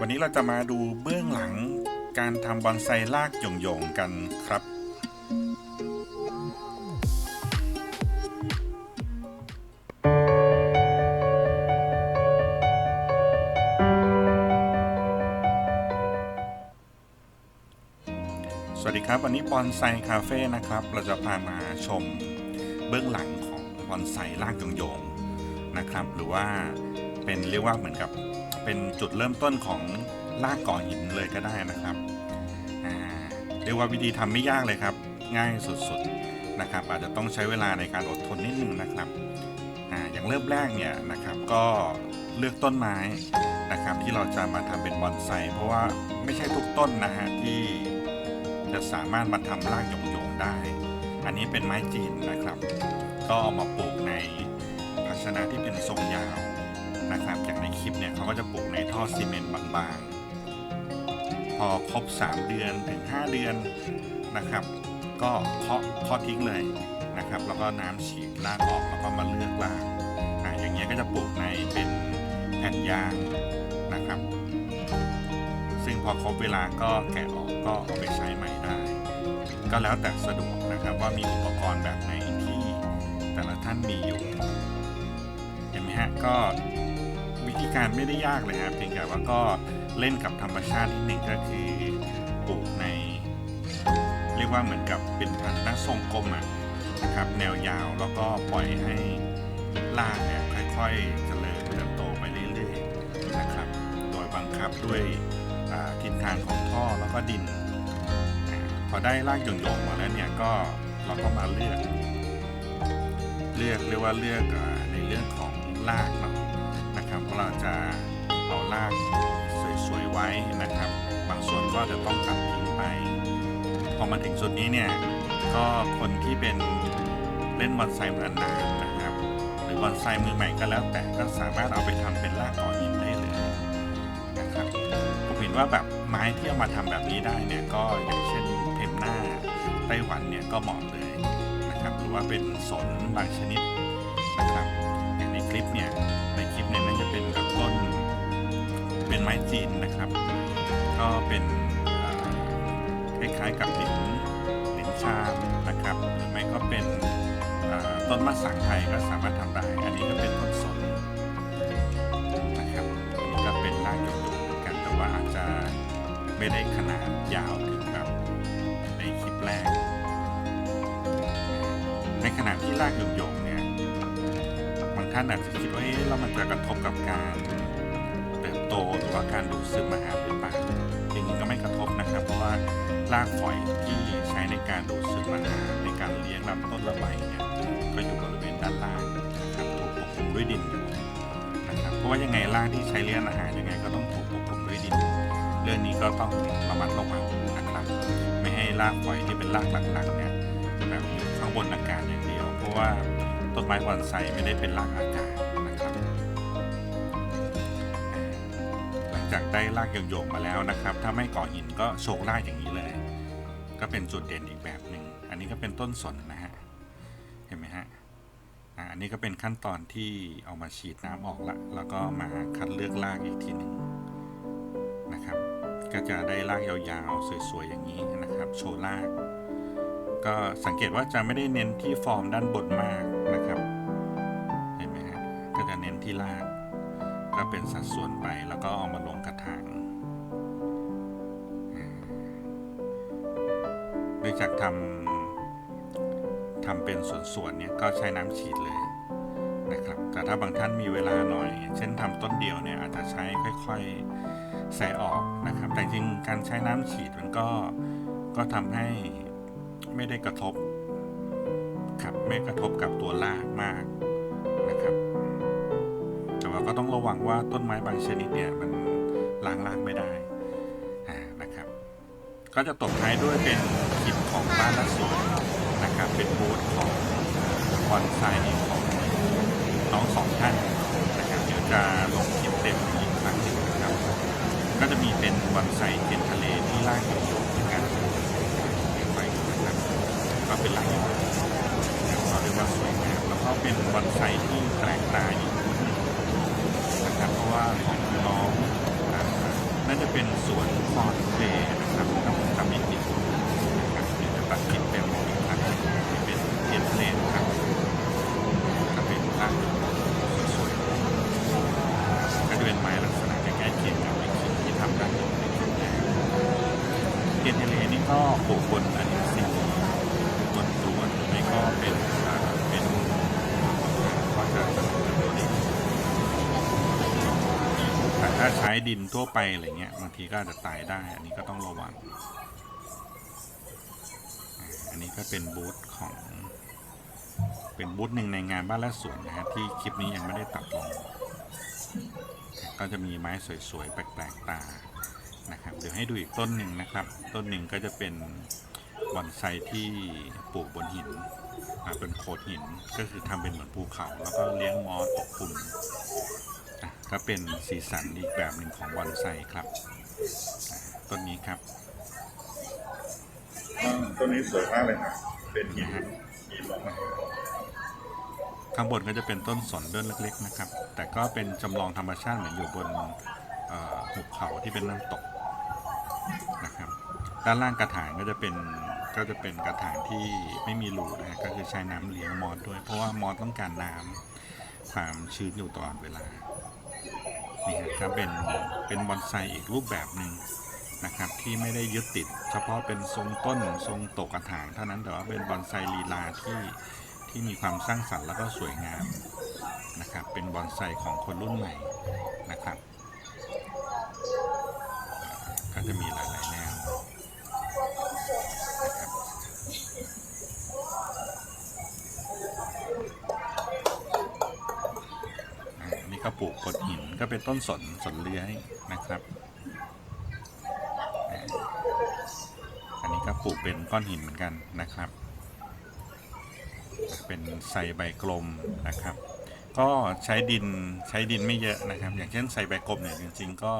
วันนี้เราจะมาดูเบื้องหลังการทำบอนไซลากหย่งๆกันครับ สวัสดีครับ วันนี้บอนไซคาเฟ่นะครับ เราจะพามาชมเบื้องหลังของบอนไซลากหย่งๆนะครับ หรือว่า เป็นเรียกว่าเหมือนกับเป็นจุดเริ่มต้นของลากก่อหินเลยก็ได้นะครับเรียกว่าวิธีทำไม่ยากเลยครับ ง่ายสุดๆนะครับ อาจจะต้องใช้เวลาในการอดทนนิดนึงนะครับออย่างเริ่มแรกเนี่ยนะครับก็เลือกต้นไม้นะครับที่เราจะมาทำเป็นบอนไซเพราะว่าไม่ใช่ทุกต้นนะฮะที่จะสามารถมาทำรากโยงๆได้ อันนี้เป็นไม้จีนนะครับ ก็เอามาปลูกในภาชนะที่เป็นทรงยาว นะครับอย่างในคลิปเนี่ยเขาก็จะปลูกในท่อซีเมนต์บางๆ พอครบ 3 เดือนถึง 5 เดือนนะครับ ก็เคาะเคาะทิ้งเลยนะครับ แล้วก็น้ำฉีดรากออกแล้วก็มาเลือกรากอ่าอย่างเงี้ยก็จะปลูกในเป็นแผ่นยางนะครับ ซึ่งพอครบเวลาก็แกะออกก็เอาไปใช้ใหม่ได้ ก็แล้วแต่สะดวกนะครับว่ามีอุปกรณ์แบบไหนที่แต่ละท่านมีอยู่เห็นไหมฮะก็ วิธีการไม่ได้ยากเลยครับเพียงแต่ว่าก็เล่นกับธรรมชาตินิดหนึ่งก็คือปลูกใน เรียกว่าเหมือนกับเป็นพันธุ์หน้าทรงกลมอะนะครับ แนวยาวแล้วก็ปล่อยให้รากเนี่ยค่อยๆเจริญเติบโตไปเรื่อยๆนะครับ โดยบังคับด้วยทิศทางของท่อแล้วก็ดิน พอได้รากหย่งๆมาแล้วเนี่ยก็เราก็มาเลือก เลือกเรียกว่าเลือกอาในเรื่องของรากเนาะ เราจะเอารากสวยๆไว้นะครับ บางส่วนก็จะต้องตัดทิ้งไป พอมาถึงจุดนี้เนี่ย ก็คนที่เป็นเล่นบอนไซมานานนะครับ หรือบอนไซมือใหม่ก็แล้ว แต่ก็สามารถเอาไปทำเป็นรากก่อหินได้เลยนะครับผมเห็นว่าแบบไม้ที่เอามาทำแบบนี้ได้เนี่ยก็อย่างเช่นเพมหน้าไต้หวันเนี่ยก็เหมาะเลยนะครับ หรือว่าเป็นสนบางชนิดนะครับ ลิปเนี่ยในคลิปเนี่ยน่าจะเป็นแบบต้นเป็นไม้จีนนะครับ ก็เป็นคล้ายๆกับหลินหลินชามนะครับหรือไม่ก็เป็นต้นมะสังไทยก็สามารถทำได้ อันนี้ก็เป็นต้นสนนะครับอันนี้ก็เป็นรากหยกๆเหมือนกันแต่ว่าอาจจะไม่ได้ขนาดยาวถึงแบบในคลิปแรก ในขณะที่รากหยกยบาง ท่านอาจจะคิดว่าเอ๊ะแล้วมันจะกระทบกับการเติบโตหรือว่าการดูดซึมอาหารหรือเปล่าจริงๆก็ไม่กระทบนะครับ เพราะว่ารากฝอยที่ใช้ในการดูดซึมอาหารในการเลี้ยงลำต้นละใบเนี่ยก็อยู่บริเวณด้านล่างนะครับถูกปกคลุมด้วยดินอยู่นะครับเพราะว่ายังไงรากที่ใช้เลี้ยงอาหารยังไงก็ต้องถูกปกคลุมด้วยดิน เรื่องนี้ก็ต้องระมัดระวังนะครับไม่ให้รากฝอยที่เป็นรากหลักๆเนี่ยแบบอยู่ข้างบนอากาศอย่างเดียว เพราะว่า ต้นไม้บอนไซไม่ได้เป็นรากอากาศนะครับ หลังจากได้รากโยงๆมาแล้วนะครับ ถ้าไม่ก่อหินก็โชกรากอย่างนี้เลย ก็เป็นจุดเด่นอีกแบบหนึ่งอันนี้ก็เป็นต้นสนนะฮะเห็นไหมฮะอันนี้ก็เป็นขั้นตอนที่เอามาฉีดน้ำออกละ แล้วก็มาคัดเลือกรากอีกทีหนึ่งนะครับ ก็จะได้รากยาวๆ สวยๆ อย่างนี้นะครับ โชว์ราก ก็สังเกตว่าจะไม่ได้เน้นที่ฟอร์มด้านบนมากนะครับ ที่ราก ก็เป็นสัดส่วนไปแล้วก็เอามาลงกระถางโดยจากทำทำเป็นส่วนๆเนี่ยก็ใช้น้ำฉีดเลยนะครับ แต่ถ้าบางท่านมีเวลาหน่อย เช่นทำต้นเดียวเนี่ยอาจจะใช้ค่อยๆใส่ออกนะครับ แต่จริงการใช้น้ำฉีดมันก็ก็ทำให้ไม่ได้กระทบครับไม่กระทบกับตัวรากมากนะครับ ก็ต้องระวังว่าต้นไม้บางชนิดเนี่ยมันล้างรากไม่ได้นะครับ ก็จะตบท้ายด้วยเป็นคลิปของบ้านละสวนนะครับ เป็นบูธของบอนไซของน้องสองท่านนะครับเดี๋ยวจะลงคลิปเต็มอีกครั้งหนึ่งนะครับ ก็จะมีเป็นบอนไซเทียนทะเลที่ล่ากอยู่เหมือนกันเดี๋ยวไปดูนะครับก็เป็นลายเขาเรียกว่าสวยงามแล้วก็เป็นบอนไซที่แปลกตาอีกบูธหนึ่งนะครับ เพราะ ว่าของน้องน่าจะเป็นสวนคอนเฟนะครับถ้าผมจำไม่ผิดนะครับเดี๋ยวจะตัดคลิปเป็นอีกครั้งที่เป็นเทียนเลนครับก็เป็นภาพสวยๆก็จะเป็นไม้ลักษณะใกล้ๆเคียงกับไอ้คลิปที่ทำด้านบนในคลิปแรกเทียนเลนี่ก็ปลูกบนอันนี้สิบนสวนหรือไม่ก็เป็น ถ้าใช้ดินทั่วไปอะไรเงี้ยบางทีก็อาจจะตายได้ อันนี้ก็ต้องระวัง อันนี้ก็เป็นบูธของ เป็นบูธหนึ่งในงานบ้านและสวนนะฮะที่คลิปนี้ยังไม่ได้ตัดลง ก็จะมีไม้สวยๆ แปลกๆตานะครับเดี๋ยวให้ดูอีกต้นหนึ่งนะครับ ต้นหนึ่งก็จะเป็นบอนไซที่ปลูกบนหินอ่าเป็นโขดหินก็คือทำเป็นเหมือนภูเขา แล้วก็เลี้ยงมอสอบอุ่นอะ ก็เป็นสีสันอีกแบบหนึ่งของบอนไซครับอะต้นนี้ครับต้นนี้สวยมากเลยครับเป็นหินนะฮะหินออกมาข้างบนก็จะเป็นต้นสนต้นเล็ก ๆ นะครับ แต่ก็เป็นจำลองธรรมชาติเหมือนอยู่บนเอ่อหุบเขาที่เป็นน้ำตกนะครับ ด้านล่างกระถางก็จะเป็นก็จะเป็นกระถางที่ไม่มีรูนะฮะก็คือใช้น้ำเลี้ยงมอสด้วย เพราะว่ามอสต้องการน้ำความชื้นอยู่ตลอดเวลา นี่ครับเป็นเป็นบอนไซอีกรูปแบบหนึ่งนะครับที่ไม่ได้ยึดติด เฉพาะเป็นทรงต้นทรงตกกระถางเท่านั้นแต่ว่าเป็นบอนไซลีลาที่ที่มีความสร้างสรรค์แล้วก็สวยงามนะครับเป็นบอนไซของคนรุ่นใหม่นะครับ ก็จะมีหลาย ก็ปลูกกดหินก็เป็นต้นสนสนเลื้อยนะครับ อันนี้ก็ปลูกเป็นก้อนหินเหมือนกันนะครับ เป็นใส่ใบกลมนะครับ ก็ใช้ดินใช้ดินไม่เยอะนะครับ อย่างเช่นใส่ใบกลมเนี่ยจริงๆก็